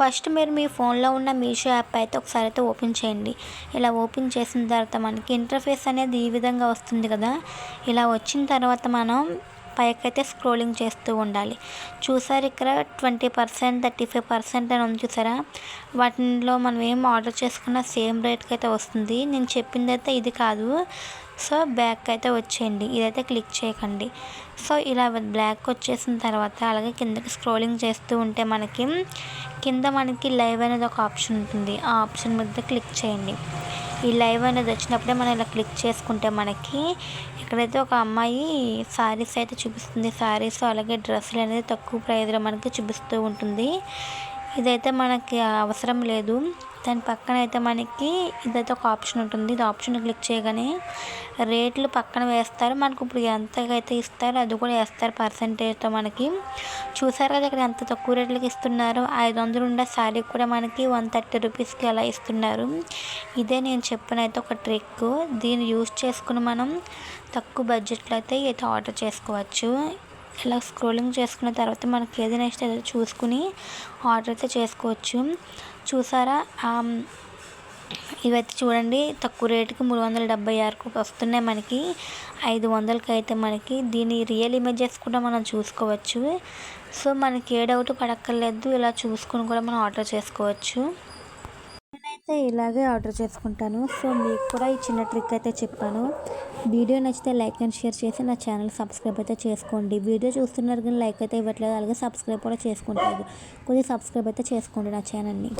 First మీరు మీ ఫోన్లో ఉన్న మీషో యాప్ అయితే ఒకసారి అయితే ఓపెన్ చేయండి. ఇలా ఓపెన్ చేసిన తర్వాత మనకి ఇంటర్ఫేస్ అనేది ఈ విధంగా వస్తుంది కదా. ఇలా వచ్చిన తర్వాత మనం పైకైతే స్క్రోలింగ్ చేస్తూ ఉండాలి. చూసారు ఇక్కడ twenty percent thirty five percent అని ఉంది చూసారా? వాటిలో మనం ఏం ఆర్డర్ చేసుకున్న సేమ్ రేట్కి అయితే వస్తుంది. నేను చెప్పింది అయితే ఇది కాదు. సో బ్యాక్ అయితే వచ్చేయండి. ఇదైతే క్లిక్ చేయకండి. సో ఇలా బ్లాక్ వచ్చేసిన తర్వాత అలాగే కిందకి స్క్రోలింగ్ చేస్తూ ఉంటే మనకి కింద మనకి లైవ్ అనేది ఒక ఆప్షన్ ఉంటుంది. ఆ ఆప్షన్ మీద క్లిక్ చేయండి. ఈ లైవ్ అనేది వచ్చినప్పుడే మనం ఇలా క్లిక్ చేసుకుంటే మనకి ఇక్కడైతే ఒక అమ్మాయి శారీస్ అయితే చూపిస్తుంది. శారీస్ అలాగే డ్రెస్సులు అనేది తక్కువ ప్రైజ్లో మనకి చూపిస్తూ ఉంటుంది. ఇదైతే మనకి అవసరం లేదు. దాని పక్కన అయితే మనకి ఇదైతే ఒక ఆప్షన్ ఉంటుంది. ఇది ఆప్షన్ క్లిక్ చేయగానే రేట్లు పక్కన వేస్తారు. మనకు ఇప్పుడు ఎంతకైతే ఇస్తారో అది కూడా వేస్తారు పర్సంటేజ్తో మనకి. చూసారు కదా ఇక్కడ ఎంత తక్కువ రేట్లకి ఇస్తున్నారు? ఐదు వందలు ఉండే శారీ కూడా మనకి వన్ థర్టీ రూపీస్కి అలా ఇస్తున్నారు. ఇదే నేను చెప్పిన అయితే ఒక ట్రిక్ దీన్ని యూస్ చేసుకుని మనం తక్కువ బడ్జెట్లో అయితే అయితే ఆర్డర్ చేసుకోవచ్చు. ఇలా స్క్రోలింగ్ చేసుకున్న తర్వాత మనకి ఏది నెక్స్ట్ ఏదో చూసుకుని ఆర్డర్ అయితే చేసుకోవచ్చు. చూసారా? ఇవైతే చూడండి. తక్కువ రేటుకి మూడు వందల డెబ్బై ఆరుకు వస్తున్నాయి మనకి. ఐదు వందలకి అయితే మనకి. దీని రియల్ ఇమేజెస్ కూడా మనం చూసుకోవచ్చు. సో మనకి ఏ డౌట్ పడక్కర్లేదు. ఇలా చూసుకుని కూడా మనం ఆర్డర్ చేసుకోవచ్చు. నచ్చితే ఇలాగే ఆర్డర్ చేసుకుంటాను. సో మీకు కూడా ఈ చిన్న ట్రిక్ అయితే చెప్పాను. వీడియో నచ్చితే లైక్ అండ్ షేర్ చేసి నా ఛానల్ సబ్స్క్రైబ్ అయితే చేసుకోండి. వీడియో చూస్తున్నారు కానీ లైక్ అయితే ఇవ్వట్లేదు. అలాగే సబ్స్క్రైబ్ కూడా చేసుకుంటారు. కొద్దిగా సబ్స్క్రైబ్ అయితే చేసుకోండి నా ఛానల్ని.